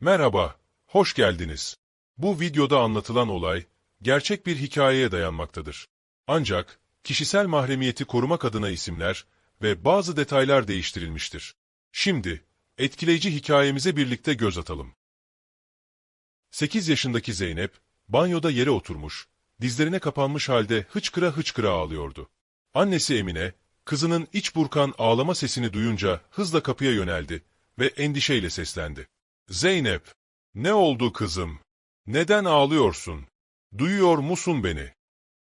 Merhaba, hoş geldiniz. Bu videoda anlatılan olay, gerçek bir hikayeye dayanmaktadır. Ancak, kişisel mahremiyeti korumak adına isimler ve bazı detaylar değiştirilmiştir. Şimdi, etkileyici hikayemize birlikte göz atalım. 8 yaşındaki Zeynep, banyoda yere oturmuş, dizlerine kapanmış halde hıçkıra hıçkıra ağlıyordu. Annesi Emine, kızının iç burkan ağlama sesini duyunca hızla kapıya yöneldi ve endişeyle seslendi. Zeynep, ne oldu kızım? Neden ağlıyorsun? Duyuyor musun beni?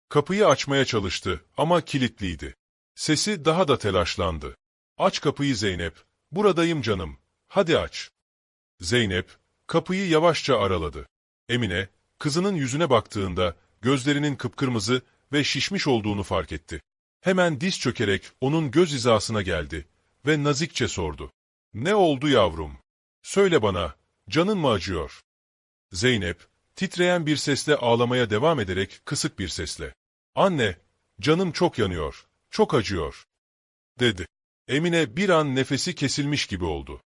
Kapıyı açmaya çalıştı ama kilitliydi. Sesi daha da telaşlandı. Aç kapıyı Zeynep, buradayım canım, hadi aç. Zeynep, kapıyı yavaşça araladı. Emine, kızının yüzüne baktığında gözlerinin kıpkırmızı ve şişmiş olduğunu fark etti. Hemen diz çökerek onun göz hizasına geldi ve nazikçe sordu. Ne oldu yavrum? Söyle bana, canın mı acıyor? Zeynep, titreyen bir sesle ağlamaya devam ederek kısık bir sesle. Anne, canım çok yanıyor, çok acıyor, dedi. Emine bir an nefesi kesilmiş gibi oldu.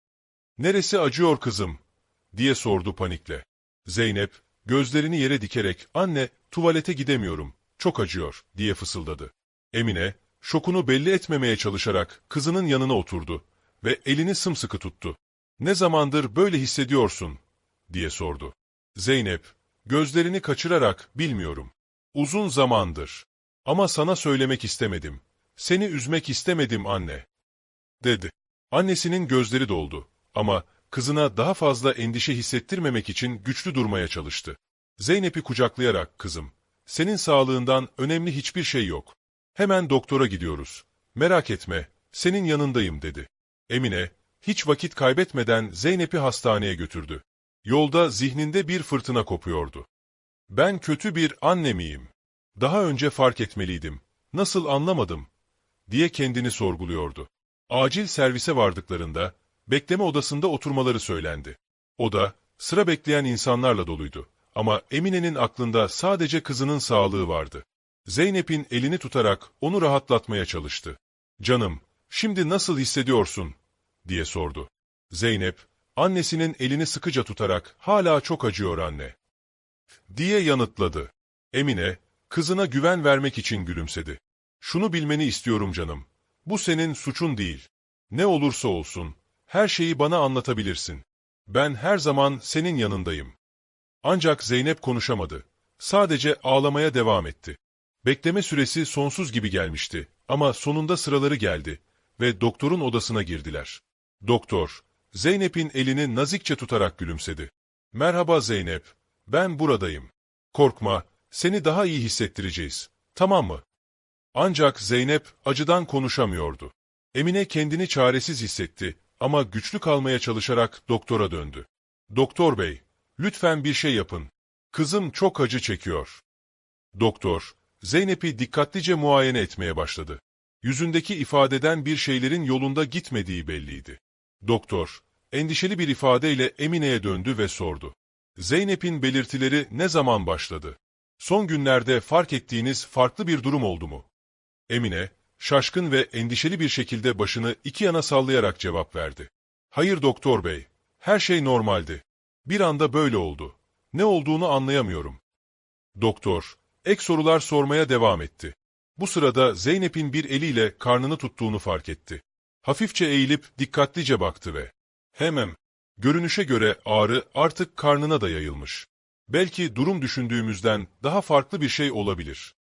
Neresi acıyor kızım? diye sordu panikle. Zeynep, gözlerini yere dikerek, anne, tuvalete gidemiyorum, çok acıyor, diye fısıldadı. Emine, şokunu belli etmemeye çalışarak kızının yanına oturdu ve elini sımsıkı tuttu. Ne zamandır böyle hissediyorsun? diye sordu. Zeynep, gözlerini kaçırarak bilmiyorum. Uzun zamandır. Ama sana söylemek istemedim. Seni üzmek istemedim anne. Dedi. Annesinin gözleri doldu. Ama kızına daha fazla endişe hissettirmemek için güçlü durmaya çalıştı. Zeynep'i kucaklayarak kızım, senin sağlığından önemli hiçbir şey yok. Hemen doktora gidiyoruz. Merak etme, senin yanındayım dedi. Emine, hiç vakit kaybetmeden Zeynep'i hastaneye götürdü. Yolda zihninde bir fırtına kopuyordu. Ben kötü bir anne miyim? Daha önce fark etmeliydim. Nasıl anlamadım? diye kendini sorguluyordu. Acil servise vardıklarında, bekleme odasında oturmaları söylendi. Oda, sıra bekleyen insanlarla doluydu. Ama Emine'nin aklında sadece kızının sağlığı vardı. Zeynep'in elini tutarak onu rahatlatmaya çalıştı. Canım, şimdi nasıl hissediyorsun? Diye sordu. Zeynep, annesinin elini sıkıca tutarak hala çok acıyor anne. diye yanıtladı. Emine, kızına güven vermek için gülümsedi. Şunu bilmeni istiyorum canım. Bu senin suçun değil. Ne olursa olsun, her şeyi bana anlatabilirsin. Ben her zaman senin yanındayım. Ancak Zeynep konuşamadı. Sadece ağlamaya devam etti. Bekleme süresi sonsuz gibi gelmişti ama sonunda sıraları geldi ve doktorun odasına girdiler. Doktor, Zeynep'in elini nazikçe tutarak gülümsedi. Merhaba Zeynep, ben buradayım. Korkma, seni daha iyi hissettireceğiz, tamam mı? Ancak Zeynep acıdan konuşamıyordu. Emine kendini çaresiz hissetti ama güçlü kalmaya çalışarak doktora döndü. Doktor bey, lütfen bir şey yapın. Kızım çok acı çekiyor. Doktor, Zeynep'i dikkatlice muayene etmeye başladı. Yüzündeki ifadeden bir şeylerin yolunda gitmediği belliydi. Doktor, endişeli bir ifadeyle Emine'ye döndü ve sordu. Zeynep'in belirtileri ne zaman başladı? Son günlerde fark ettiğiniz farklı bir durum oldu mu? Emine, şaşkın ve endişeli bir şekilde başını iki yana sallayarak cevap verdi. Hayır doktor bey, her şey normaldi. Bir anda böyle oldu. Ne olduğunu anlayamıyorum. Doktor, ek sorular sormaya devam etti. Bu sırada Zeynep'in bir eliyle karnını tuttuğunu fark etti. Hafifçe eğilip dikkatlice baktı ve hemen görünüşe göre ağrı artık karnına da yayılmış. Belki durum düşündüğümüzden daha farklı bir şey olabilir.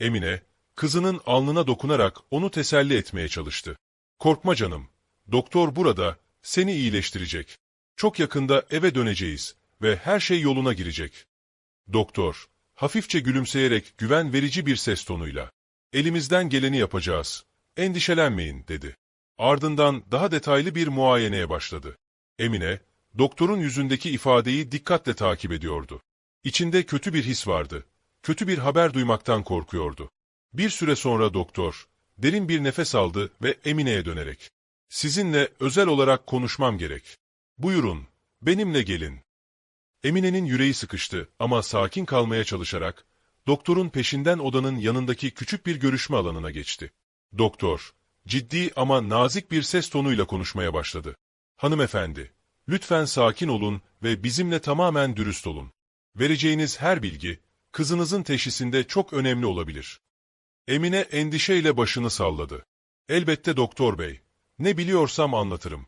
Emine, kızının alnına dokunarak onu teselli etmeye çalıştı. Korkma canım, doktor burada, seni iyileştirecek. Çok yakında eve döneceğiz ve her şey yoluna girecek. Doktor, hafifçe gülümseyerek güven verici bir ses tonuyla, elimizden geleni yapacağız, endişelenmeyin dedi. Ardından daha detaylı bir muayeneye başladı. Emine, doktorun yüzündeki ifadeyi dikkatle takip ediyordu. İçinde kötü bir his vardı. Kötü bir haber duymaktan korkuyordu. Bir süre sonra doktor, derin bir nefes aldı ve Emine'ye dönerek, ''Sizinle özel olarak konuşmam gerek. Buyurun, benimle gelin.'' Emine'nin yüreği sıkıştı ama sakin kalmaya çalışarak, doktorun peşinden odanın yanındaki küçük bir görüşme alanına geçti. Doktor, ciddi ama nazik bir ses tonuyla konuşmaya başladı. Hanımefendi, Lütfen sakin olun ve bizimle tamamen dürüst olun. Vereceğiniz her bilgi, kızınızın teşhisinde çok önemli olabilir. Emine endişeyle başını salladı. Elbette doktor bey, ne biliyorsam anlatırım.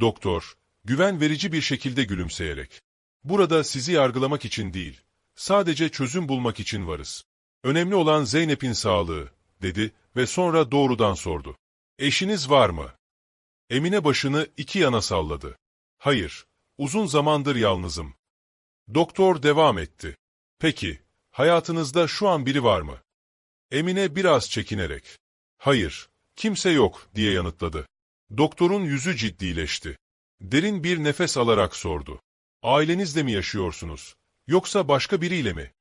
Doktor, güven verici bir şekilde gülümseyerek. Burada sizi yargılamak için değil, sadece çözüm bulmak için varız. Önemli olan Zeynep'in sağlığı, dedi ve sonra doğrudan sordu. Eşiniz var mı? Emine başını iki yana salladı. Hayır, uzun zamandır yalnızım. Doktor devam etti. Peki, hayatınızda şu an biri var mı? Emine biraz çekinerek. Hayır, kimse yok diye yanıtladı. Doktorun yüzü ciddileşti. Derin bir nefes alarak sordu. Ailenizle mi yaşıyorsunuz? Yoksa başka biriyle mi?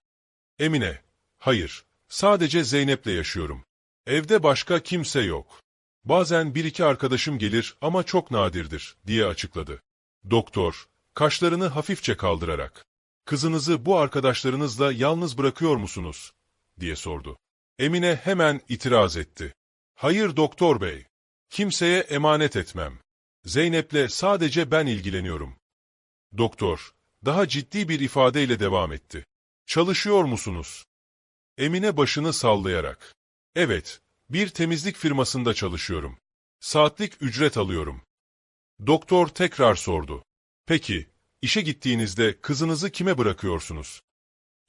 Emine, hayır, sadece Zeynep'le yaşıyorum. Evde başka kimse yok. Bazen bir iki arkadaşım gelir ama çok nadirdir, diye açıkladı. Doktor, kaşlarını hafifçe kaldırarak, kızınızı bu arkadaşlarınızla yalnız bırakıyor musunuz? diye sordu. Emine hemen itiraz etti. Hayır doktor bey, kimseye emanet etmem. Zeynep'le sadece ben ilgileniyorum. Doktor, daha ciddi bir ifadeyle devam etti. Çalışıyor musunuz? Emine başını sallayarak. Evet, bir temizlik firmasında çalışıyorum. Saatlik ücret alıyorum. Doktor tekrar sordu. Peki, işe gittiğinizde kızınızı kime bırakıyorsunuz?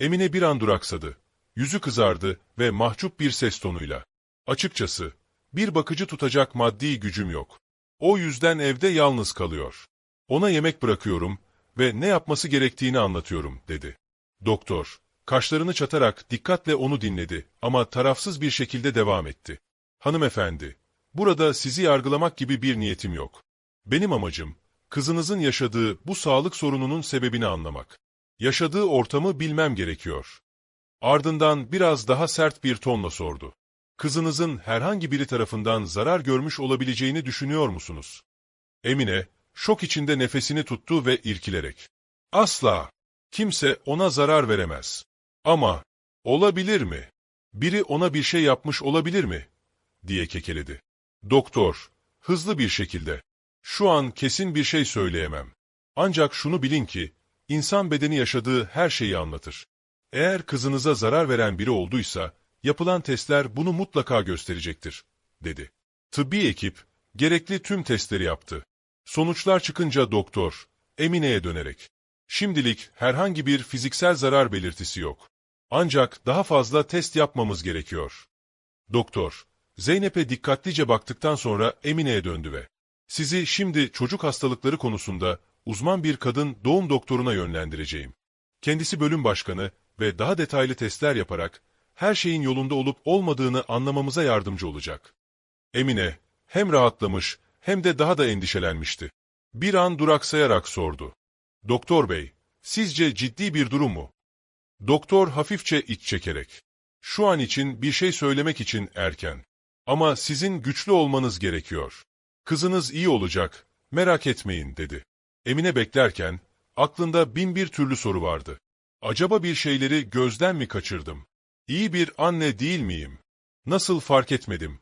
Emine bir an duraksadı. Yüzü kızardı ve mahcup bir ses tonuyla. Açıkçası, bir bakıcı tutacak maddi gücüm yok. O yüzden evde yalnız kalıyor. Ona yemek bırakıyorum ve ne yapması gerektiğini anlatıyorum, dedi. Doktor, kaşlarını çatarak dikkatle onu dinledi ama tarafsız bir şekilde devam etti. Hanımefendi, burada sizi yargılamak gibi bir niyetim yok. Benim amacım, kızınızın yaşadığı bu sağlık sorununun sebebini anlamak. Yaşadığı ortamı bilmem gerekiyor. Ardından biraz daha sert bir tonla sordu. Kızınızın herhangi biri tarafından zarar görmüş olabileceğini düşünüyor musunuz? Emine, şok içinde nefesini tuttu ve irkilerek. Asla! Kimse ona zarar veremez. Ama, olabilir mi? Biri ona bir şey yapmış olabilir mi? diye kekeledi. Doktor, hızlı bir şekilde. Şu an kesin bir şey söyleyemem. Ancak şunu bilin ki, insan bedeni yaşadığı her şeyi anlatır. Eğer kızınıza zarar veren biri olduysa, yapılan testler bunu mutlaka gösterecektir, dedi. Tıbbi ekip, gerekli tüm testleri yaptı. Sonuçlar çıkınca doktor, Emine'ye dönerek, şimdilik herhangi bir fiziksel zarar belirtisi yok. Ancak daha fazla test yapmamız gerekiyor. Doktor, Zeynep'e dikkatlice baktıktan sonra Emine'ye döndü ve, sizi şimdi çocuk hastalıkları konusunda uzman bir kadın doğum doktoruna yönlendireceğim. Kendisi bölüm başkanı ve daha detaylı testler yaparak her şeyin yolunda olup olmadığını anlamamıza yardımcı olacak. Emine hem rahatlamış hem de daha da endişelenmişti. Bir an duraksayarak sordu. Doktor bey, sizce ciddi bir durum mu? Doktor hafifçe iç çekerek. Şu an için bir şey söylemek için erken. Ama sizin güçlü olmanız gerekiyor. Kızınız iyi olacak, merak etmeyin dedi. Emine beklerken, aklında bin bir türlü soru vardı. Acaba bir şeyleri gözden mi kaçırdım? İyi bir anne değil miyim? Nasıl fark etmedim?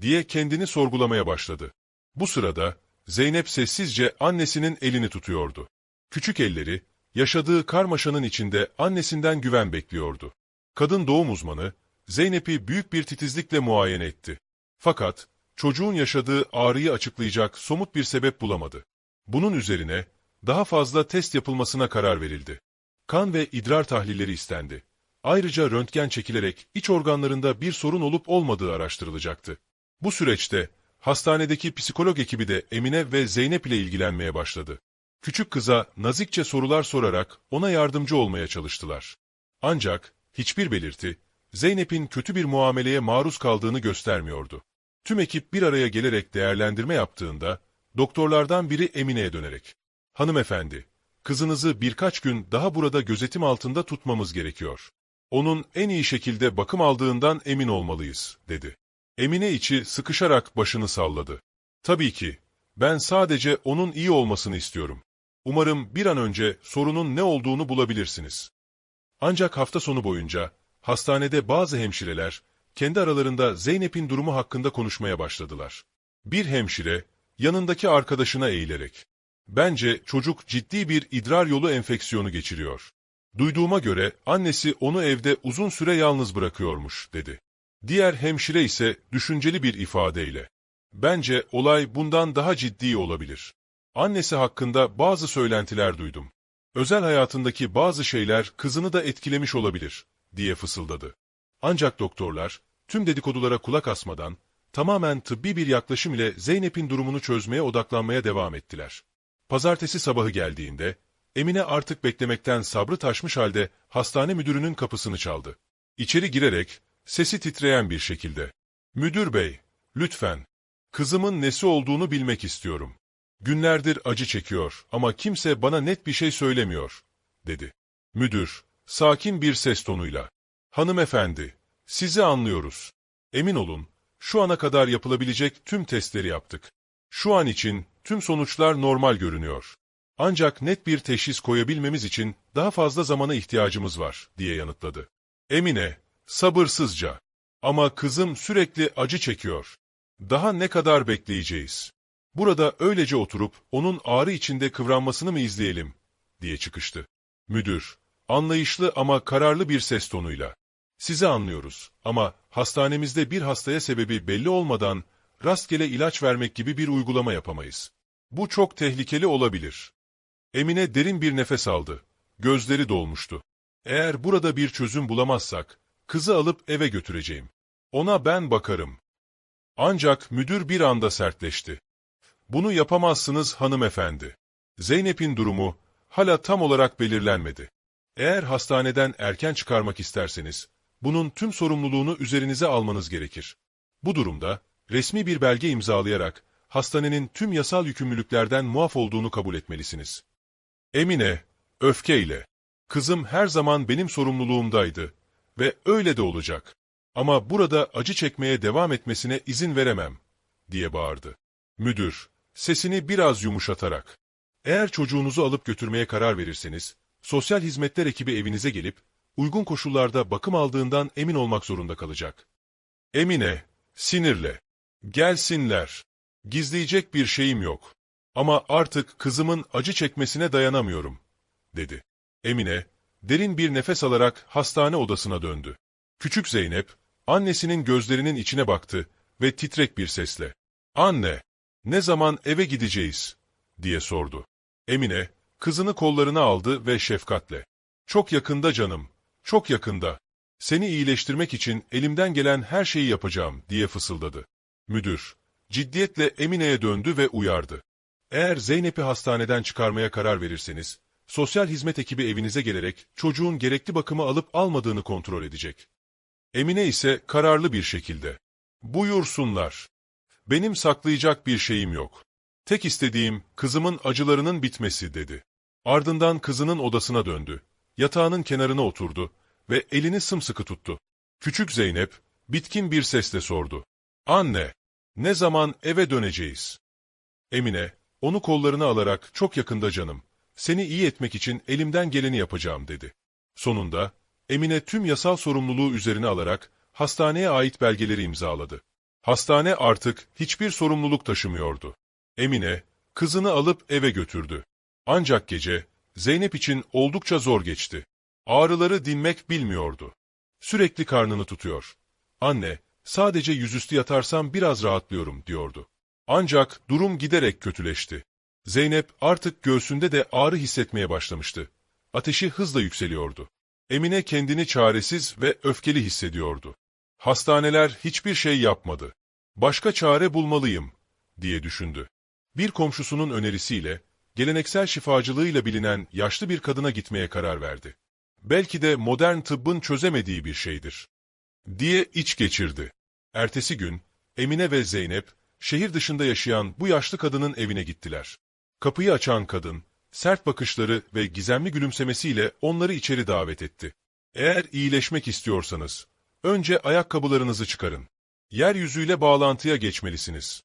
diye kendini sorgulamaya başladı. Bu sırada Zeynep sessizce annesinin elini tutuyordu. Küçük elleri, yaşadığı karmaşanın içinde annesinden güven bekliyordu. Kadın doğum uzmanı, Zeynep'i büyük bir titizlikle muayene etti. Fakat, çocuğun yaşadığı ağrıyı açıklayacak somut bir sebep bulamadı. Bunun üzerine, daha fazla test yapılmasına karar verildi. Kan ve idrar tahlilleri istendi. Ayrıca röntgen çekilerek iç organlarında bir sorun olup olmadığı araştırılacaktı. Bu süreçte hastanedeki psikolog ekibi de Emine ve Zeynep ile ilgilenmeye başladı. Küçük kıza nazikçe sorular sorarak ona yardımcı olmaya çalıştılar. Ancak hiçbir belirti Zeynep'in kötü bir muameleye maruz kaldığını göstermiyordu. Tüm ekip bir araya gelerek değerlendirme yaptığında doktorlardan biri Emine'ye dönerek "Hanımefendi, kızınızı birkaç gün daha burada gözetim altında tutmamız gerekiyor. Onun en iyi şekilde bakım aldığından emin olmalıyız." dedi. Emine içi sıkışarak başını salladı. Tabii ki, ben sadece onun iyi olmasını istiyorum. Umarım bir an önce sorunun ne olduğunu bulabilirsiniz. Ancak hafta sonu boyunca hastanede bazı hemşireler kendi aralarında Zeynep'in durumu hakkında konuşmaya başladılar. Bir hemşire yanındaki arkadaşına eğilerek, Bence çocuk ciddi bir idrar yolu enfeksiyonu geçiriyor. Duyduğuma göre annesi onu evde uzun süre yalnız bırakıyormuş, dedi. Diğer hemşire ise düşünceli bir ifadeyle. Bence olay bundan daha ciddi olabilir. Annesi hakkında bazı söylentiler duydum. Özel hayatındaki bazı şeyler kızını da etkilemiş olabilir, diye fısıldadı. Ancak doktorlar, tüm dedikodulara kulak asmadan, tamamen tıbbi bir yaklaşım ile Zeynep'in durumunu çözmeye odaklanmaya devam ettiler. Pazartesi sabahı geldiğinde, Emine artık beklemekten sabrı taşmış halde hastane müdürünün kapısını çaldı. İçeri girerek, sesi titreyen bir şekilde, ''Müdür bey, lütfen, kızımın nesi olduğunu bilmek istiyorum. Günlerdir acı çekiyor ama kimse bana net bir şey söylemiyor.'' dedi. Müdür, sakin bir ses tonuyla, ''Hanımefendi, sizi anlıyoruz. Emin olun, şu ana kadar yapılabilecek tüm testleri yaptık. Şu an için tüm sonuçlar normal görünüyor. Ancak net bir teşhis koyabilmemiz için daha fazla zamana ihtiyacımız var, diye yanıtladı. Emine, sabırsızca. Ama kızım sürekli acı çekiyor. Daha ne kadar bekleyeceğiz? Burada öylece oturup onun ağrı içinde kıvranmasını mı izleyelim, diye çıkıştı. Müdür, anlayışlı ama kararlı bir ses tonuyla. Sizi anlıyoruz ama hastanemizde bir hastaya sebebi belli olmadan rastgele ilaç vermek gibi bir uygulama yapamayız. Bu çok tehlikeli olabilir. Emine derin bir nefes aldı. Gözleri dolmuştu. Eğer burada bir çözüm bulamazsak, kızı alıp eve götüreceğim. Ona ben bakarım. Ancak müdür bir anda sertleşti. Bunu yapamazsınız hanımefendi. Zeynep'in durumu hala tam olarak belirlenmedi. Eğer hastaneden erken çıkarmak isterseniz, bunun tüm sorumluluğunu üzerinize almanız gerekir. Bu durumda, resmi bir belge imzalayarak, hastanenin tüm yasal yükümlülüklerden muaf olduğunu kabul etmelisiniz. Emine, öfkeyle, kızım her zaman benim sorumluluğumdaydı ve öyle de olacak. Ama burada acı çekmeye devam etmesine izin veremem, diye bağırdı. Müdür, sesini biraz yumuşatarak, eğer çocuğunuzu alıp götürmeye karar verirseniz, sosyal hizmetler ekibi evinize gelip, uygun koşullarda bakım aldığından emin olmak zorunda kalacak. Emine, sinirle, gelsinler, gizleyecek bir şeyim yok. Ama artık kızımın acı çekmesine dayanamıyorum, dedi. Emine, derin bir nefes alarak hastane odasına döndü. Küçük Zeynep, annesinin gözlerinin içine baktı ve titrek bir sesle, ''Anne, ne zaman eve gideceğiz?'' diye sordu. Emine, kızını kollarına aldı ve şefkatle, ''Çok yakında canım, çok yakında. Seni iyileştirmek için elimden gelen her şeyi yapacağım.'' diye fısıldadı. Müdür, ciddiyetle Emine'ye döndü ve uyardı. Eğer Zeynep'i hastaneden çıkarmaya karar verirseniz, sosyal hizmet ekibi evinize gelerek çocuğun gerekli bakımı alıp almadığını kontrol edecek. Emine ise kararlı bir şekilde, buyursunlar. Benim saklayacak bir şeyim yok. Tek istediğim kızımın acılarının bitmesi dedi. Ardından kızının odasına döndü. Yatağının kenarına oturdu ve elini sımsıkı tuttu. Küçük Zeynep, bitkin bir sesle sordu. Anne, ne zaman eve döneceğiz? Emine, onu kollarına alarak çok yakında canım, seni iyi etmek için elimden geleni yapacağım dedi. Sonunda, Emine tüm yasal sorumluluğu üzerine alarak hastaneye ait belgeleri imzaladı. Hastane artık hiçbir sorumluluk taşımıyordu. Emine, kızını alıp eve götürdü. Ancak gece, Zeynep için oldukça zor geçti. Ağrıları dinmek bilmiyordu. Sürekli karnını tutuyor. Anne, sadece yüzüstü yatarsam biraz rahatlıyorum diyordu. Ancak durum giderek kötüleşti. Zeynep artık göğsünde de ağrı hissetmeye başlamıştı. Ateşi hızla yükseliyordu. Emine kendini çaresiz ve öfkeli hissediyordu. Hastaneler hiçbir şey yapmadı. Başka çare bulmalıyım, diye düşündü. Bir komşusunun önerisiyle, geleneksel şifacılığıyla bilinen yaşlı bir kadına gitmeye karar verdi. Belki de modern tıbbın çözemediği bir şeydir. Diye iç geçirdi. Ertesi gün, Emine ve Zeynep, şehir dışında yaşayan bu yaşlı kadının evine gittiler. Kapıyı açan kadın, sert bakışları ve gizemli gülümsemesiyle onları içeri davet etti. Eğer iyileşmek istiyorsanız, önce ayakkabılarınızı çıkarın. Yeryüzüyle bağlantıya geçmelisiniz.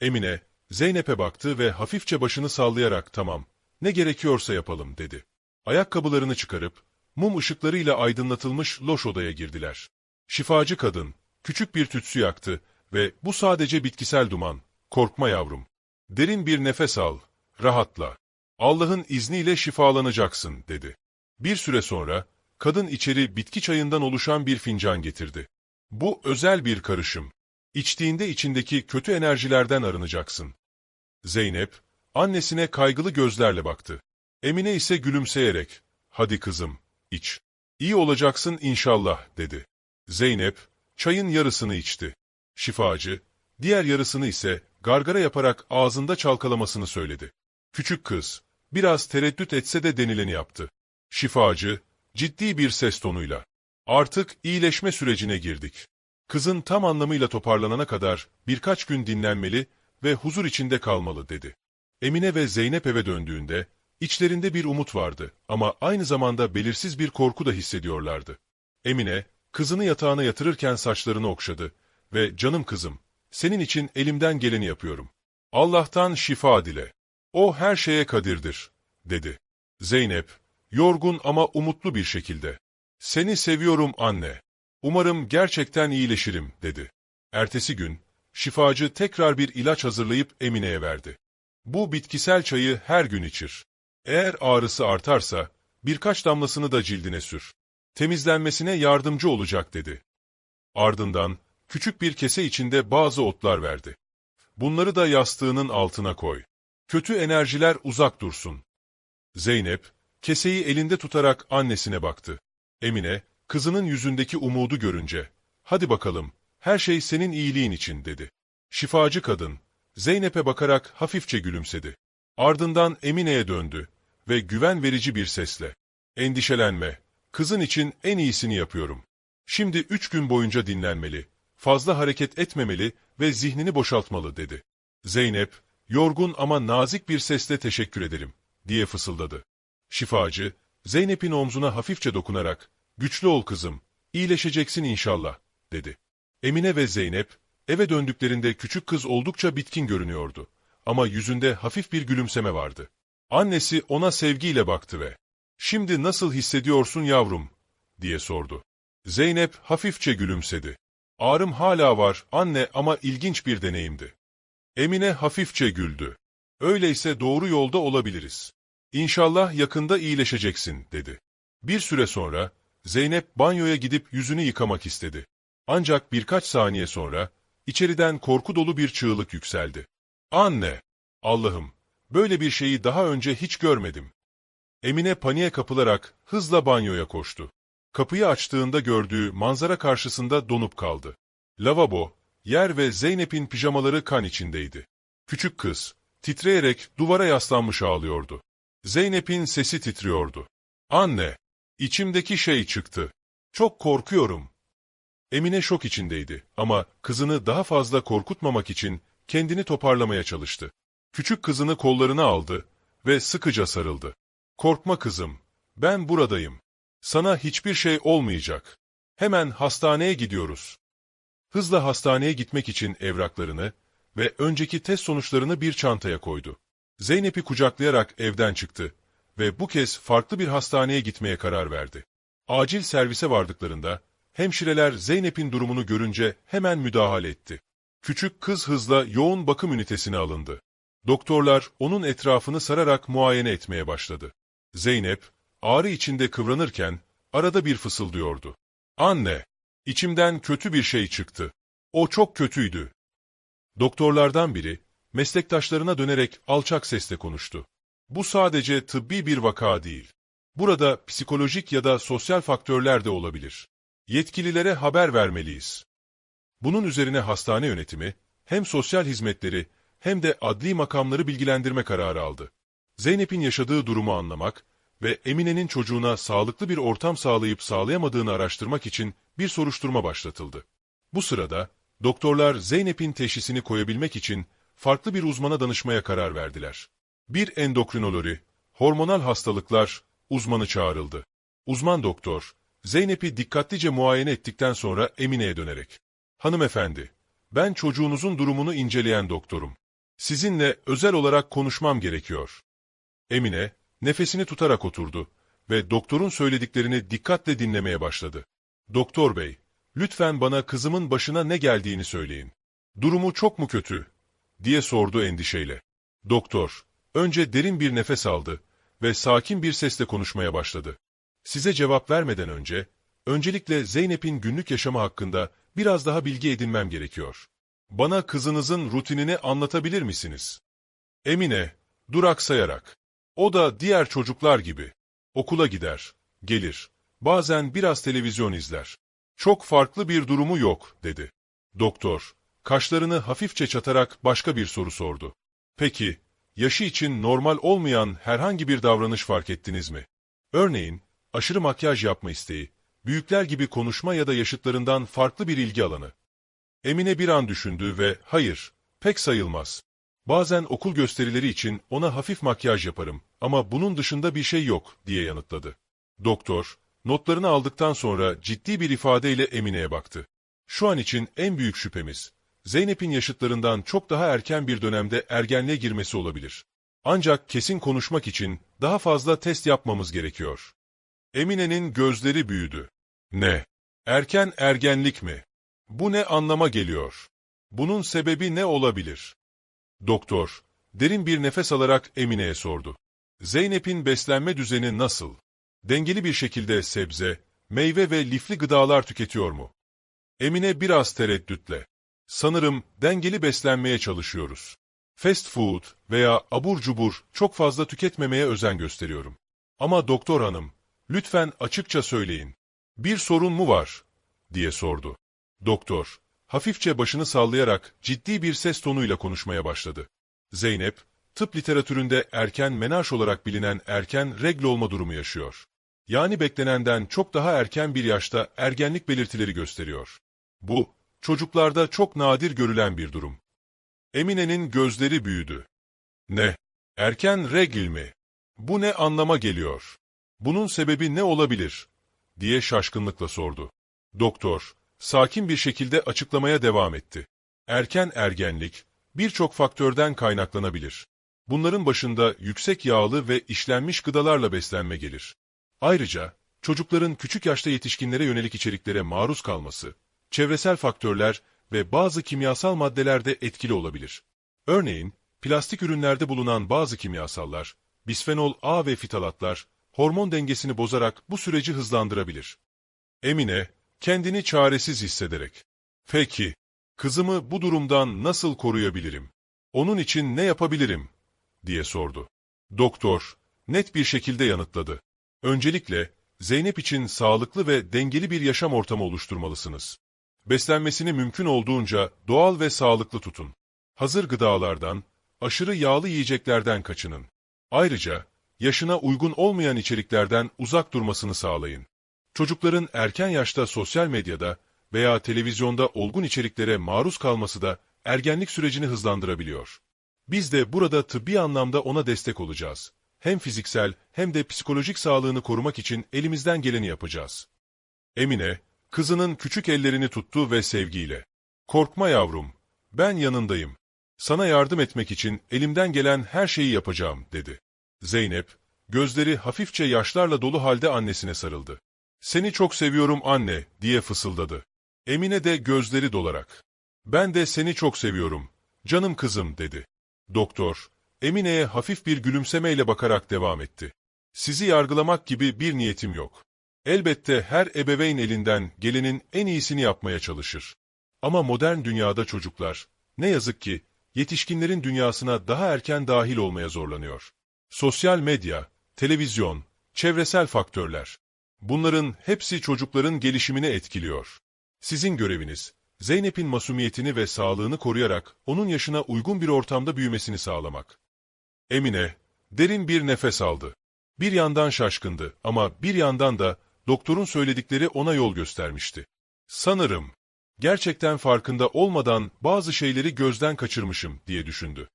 Emine, Zeynep'e baktı ve hafifçe başını sallayarak tamam, ne gerekiyorsa yapalım dedi. Ayakkabılarını çıkarıp, mum ışıklarıyla aydınlatılmış loş odaya girdiler. Şifacı kadın, küçük bir tütsü yaktı ve bu sadece bitkisel duman, korkma yavrum. Derin bir nefes al, rahatla. Allah'ın izniyle şifalanacaksın, dedi. Bir süre sonra, kadın içeri bitki çayından oluşan bir fincan getirdi. Bu özel bir karışım. İçtiğinde içindeki kötü enerjilerden arınacaksın. Zeynep, annesine kaygılı gözlerle baktı. Emine ise gülümseyerek, hadi kızım, iç. İyi olacaksın inşallah, dedi. Zeynep, çayın yarısını içti. Şifacı, diğer yarısını ise gargara yaparak ağzında çalkalamasını söyledi. Küçük kız, biraz tereddüt etse de denileni yaptı. Şifacı, ciddi bir ses tonuyla, artık iyileşme sürecine girdik. Kızın tam anlamıyla toparlanana kadar birkaç gün dinlenmeli ve huzur içinde kalmalı dedi. Emine ve Zeynep eve döndüğünde, içlerinde bir umut vardı ama aynı zamanda belirsiz bir korku da hissediyorlardı. Emine, kızını yatağına yatırırken saçlarını okşadı ve canım kızım, senin için elimden geleni yapıyorum. Allah'tan şifa dile. O her şeye kadirdir, dedi. Zeynep, yorgun ama umutlu bir şekilde. Seni seviyorum anne. Umarım gerçekten iyileşirim, dedi. Ertesi gün, şifacı tekrar bir ilaç hazırlayıp Emine'ye verdi. Bu bitkisel çayı her gün içir. Eğer ağrısı artarsa, birkaç damlasını da cildine sür. Temizlenmesine yardımcı olacak, dedi. Ardından, küçük bir kese içinde bazı otlar verdi. Bunları da yastığının altına koy. Kötü enerjiler uzak dursun. Zeynep, keseyi elinde tutarak annesine baktı. Emine, kızının yüzündeki umudu görünce, hadi bakalım, her şey senin iyiliğin için dedi. Şifacı kadın, Zeynep'e bakarak hafifçe gülümsedi. Ardından Emine'ye döndü ve güven verici bir sesle, endişelenme, kızın için en iyisini yapıyorum. Şimdi üç gün boyunca dinlenmeli, fazla hareket etmemeli ve zihnini boşaltmalı dedi. Zeynep, yorgun ama nazik bir sesle teşekkür ederim, diye fısıldadı. Şifacı, Zeynep'in omzuna hafifçe dokunarak, güçlü ol kızım, iyileşeceksin inşallah, dedi. Emine ve Zeynep, eve döndüklerinde küçük kız oldukça bitkin görünüyordu. Ama yüzünde hafif bir gülümseme vardı. Annesi ona sevgiyle baktı ve, ''Şimdi nasıl hissediyorsun yavrum?'' diye sordu. Zeynep hafifçe gülümsedi. ''Ağrım hala var anne ama ilginç bir deneyimdi.'' Emine hafifçe güldü. ''Öyleyse doğru yolda olabiliriz. İnşallah yakında iyileşeceksin.'' dedi. Bir süre sonra, Zeynep banyoya gidip yüzünü yıkamak istedi. Ancak birkaç saniye sonra, içeriden korku dolu bir çığlık yükseldi. ''Anne! Allah'ım! Böyle bir şeyi daha önce hiç görmedim.'' Emine paniğe kapılarak hızla banyoya koştu. Kapıyı açtığında gördüğü manzara karşısında donup kaldı. Lavabo, yer ve Zeynep'in pijamaları kan içindeydi. Küçük kız, titreyerek duvara yaslanmış ağlıyordu. Zeynep'in sesi titriyordu. ''Anne! İçimdeki şey çıktı. Çok korkuyorum.'' Emine şok içindeydi ama kızını daha fazla korkutmamak için kendini toparlamaya çalıştı. Küçük kızını kollarına aldı ve sıkıca sarıldı. ''Korkma kızım, ben buradayım. Sana hiçbir şey olmayacak. Hemen hastaneye gidiyoruz.'' Hızla hastaneye gitmek için evraklarını ve önceki test sonuçlarını bir çantaya koydu. Zeynep'i kucaklayarak evden çıktı ve bu kez farklı bir hastaneye gitmeye karar verdi. Acil servise vardıklarında, hemşireler Zeynep'in durumunu görünce hemen müdahale etti. Küçük kız hızla yoğun bakım ünitesine alındı. Doktorlar onun etrafını sararak muayene etmeye başladı. Zeynep, ağrı içinde kıvranırken, arada bir fısıldıyordu. Anne, içimden kötü bir şey çıktı. O çok kötüydü. Doktorlardan biri, meslektaşlarına dönerek alçak sesle konuştu. Bu sadece tıbbi bir vaka değil. Burada psikolojik ya da sosyal faktörler de olabilir. Yetkililere haber vermeliyiz. Bunun üzerine hastane yönetimi, hem sosyal hizmetleri hem de adli makamları bilgilendirme kararı aldı. Zeynep'in yaşadığı durumu anlamak ve Emine'nin çocuğuna sağlıklı bir ortam sağlayıp sağlayamadığını araştırmak için bir soruşturma başlatıldı. Bu sırada, doktorlar Zeynep'in teşhisini koyabilmek için farklı bir uzmana danışmaya karar verdiler. Bir endokrinolori, hormonal hastalıklar uzmanı çağrıldı. Uzman doktor, Zeynep'i dikkatlice muayene ettikten sonra Emine'ye dönerek, Hanımefendi, ben çocuğunuzun durumunu inceleyen doktorum. Sizinle özel olarak konuşmam gerekiyor. Emine, nefesini tutarak oturdu ve doktorun söylediklerini dikkatle dinlemeye başladı. Doktor bey, lütfen bana kızımın başına ne geldiğini söyleyin. Durumu çok mu kötü? Diye sordu endişeyle. Doktor, önce derin bir nefes aldı ve sakin bir sesle konuşmaya başladı. Size cevap vermeden önce, öncelikle Zeynep'in günlük yaşamı hakkında biraz daha bilgi edinmem gerekiyor. Bana kızınızın rutinini anlatabilir misiniz? Emine, duraksayarak. O da diğer çocuklar gibi. Okula gider, gelir, bazen biraz televizyon izler. Çok farklı bir durumu yok, dedi. Doktor, kaşlarını hafifçe çatarak başka bir soru sordu. Peki, yaşı için normal olmayan herhangi bir davranış fark ettiniz mi? Örneğin, aşırı makyaj yapma isteği, büyükler gibi konuşma ya da yaşıtlarından farklı bir ilgi alanı. Emine bir an düşündü ve hayır, pek sayılmaz. Bazen okul gösterileri için ona hafif makyaj yaparım ama bunun dışında bir şey yok diye yanıtladı. Doktor, notlarını aldıktan sonra ciddi bir ifadeyle Emine'ye baktı. Şu an için en büyük şüphemiz, Zeynep'in yaşıtlarından çok daha erken bir dönemde ergenliğe girmesi olabilir. Ancak kesin konuşmak için daha fazla test yapmamız gerekiyor. Emine'nin gözleri büyüdü. Ne? Erken ergenlik mi? Bu ne anlama geliyor? Bunun sebebi ne olabilir? Doktor, derin bir nefes alarak Emine'ye sordu. Zeynep'in beslenme düzeni nasıl? Dengeli bir şekilde sebze, meyve ve lifli gıdalar tüketiyor mu? Emine biraz tereddütle. Sanırım dengeli beslenmeye çalışıyoruz. Fast food veya abur cubur çok fazla tüketmemeye özen gösteriyorum. Ama doktor hanım, lütfen açıkça söyleyin. Bir sorun mu var? diye sordu. Doktor, hafifçe başını sallayarak ciddi bir ses tonuyla konuşmaya başladı. Zeynep, tıp literatüründe erken menarş olarak bilinen erken regl olma durumu yaşıyor. Yani beklenenden çok daha erken bir yaşta ergenlik belirtileri gösteriyor. Bu, çocuklarda çok nadir görülen bir durum. Emine'nin gözleri büyüdü. Ne? Erken regl mi? Bu ne anlama geliyor? Bunun sebebi ne olabilir? diye şaşkınlıkla sordu. Doktor, sakin bir şekilde açıklamaya devam etti. Erken ergenlik, birçok faktörden kaynaklanabilir. Bunların başında yüksek yağlı ve işlenmiş gıdalarla beslenme gelir. Ayrıca, çocukların küçük yaşta yetişkinlere yönelik içeriklere maruz kalması, çevresel faktörler ve bazı kimyasal maddeler de etkili olabilir. Örneğin, plastik ürünlerde bulunan bazı kimyasallar, bisfenol A ve fitalatlar, hormon dengesini bozarak bu süreci hızlandırabilir. Emine, kendini çaresiz hissederek, peki, kızımı bu durumdan nasıl koruyabilirim? Onun için ne yapabilirim? diye sordu. Doktor, net bir şekilde yanıtladı. Öncelikle, Zeynep için sağlıklı ve dengeli bir yaşam ortamı oluşturmalısınız. Beslenmesini mümkün olduğunca doğal ve sağlıklı tutun. Hazır gıdalardan, aşırı yağlı yiyeceklerden kaçının. Ayrıca, yaşına uygun olmayan içeriklerden uzak durmasını sağlayın. Çocukların erken yaşta sosyal medyada veya televizyonda olgun içeriklere maruz kalması da ergenlik sürecini hızlandırabiliyor. Biz de burada tıbbi anlamda ona destek olacağız. Hem fiziksel hem de psikolojik sağlığını korumak için elimizden geleni yapacağız. Emine, kızının küçük ellerini tuttu ve sevgiyle. Korkma yavrum, ben yanındayım. Sana yardım etmek için elimden gelen her şeyi yapacağım, dedi. Zeynep, gözleri hafifçe yaşlarla dolu halde annesine sarıldı. Seni çok seviyorum anne, diye fısıldadı. Emine de gözleri dolarak. Ben de seni çok seviyorum, canım kızım, dedi. Doktor, Emine'ye hafif bir gülümsemeyle bakarak devam etti. Sizi yargılamak gibi bir niyetim yok. Elbette her ebeveyn elinden gelenin en iyisini yapmaya çalışır. Ama modern dünyada çocuklar, ne yazık ki, yetişkinlerin dünyasına daha erken dahil olmaya zorlanıyor. Sosyal medya, televizyon, çevresel faktörler. Bunların hepsi çocukların gelişimini etkiliyor. Sizin göreviniz, Zeynep'in masumiyetini ve sağlığını koruyarak onun yaşına uygun bir ortamda büyümesini sağlamak. Emine, derin bir nefes aldı. Bir yandan şaşkındı ama bir yandan da doktorun söyledikleri ona yol göstermişti. Sanırım, gerçekten farkında olmadan bazı şeyleri gözden kaçırmışım diye düşündü.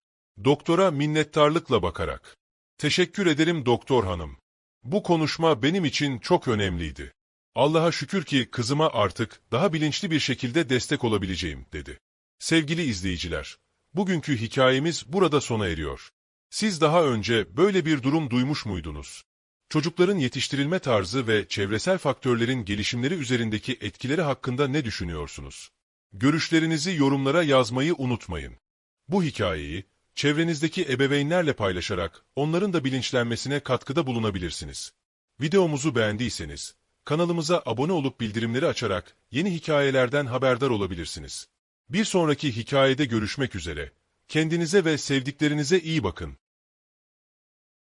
Doktora minnettarlıkla bakarak, teşekkür ederim doktor hanım. Bu konuşma benim için çok önemliydi. Allah'a şükür ki kızıma artık daha bilinçli bir şekilde destek olabileceğim, dedi. Sevgili izleyiciler, bugünkü hikayemiz burada sona eriyor. Siz daha önce böyle bir durum duymuş muydunuz? Çocukların yetiştirilme tarzı ve çevresel faktörlerin gelişimleri üzerindeki etkileri hakkında ne düşünüyorsunuz? Görüşlerinizi yorumlara yazmayı unutmayın. Bu hikayeyi çevrenizdeki ebeveynlerle paylaşarak onların da bilinçlenmesine katkıda bulunabilirsiniz. Videomuzu beğendiyseniz, kanalımıza abone olup bildirimleri açarak yeni hikayelerden haberdar olabilirsiniz. Bir sonraki hikayede görüşmek üzere. Kendinize ve sevdiklerinize iyi bakın.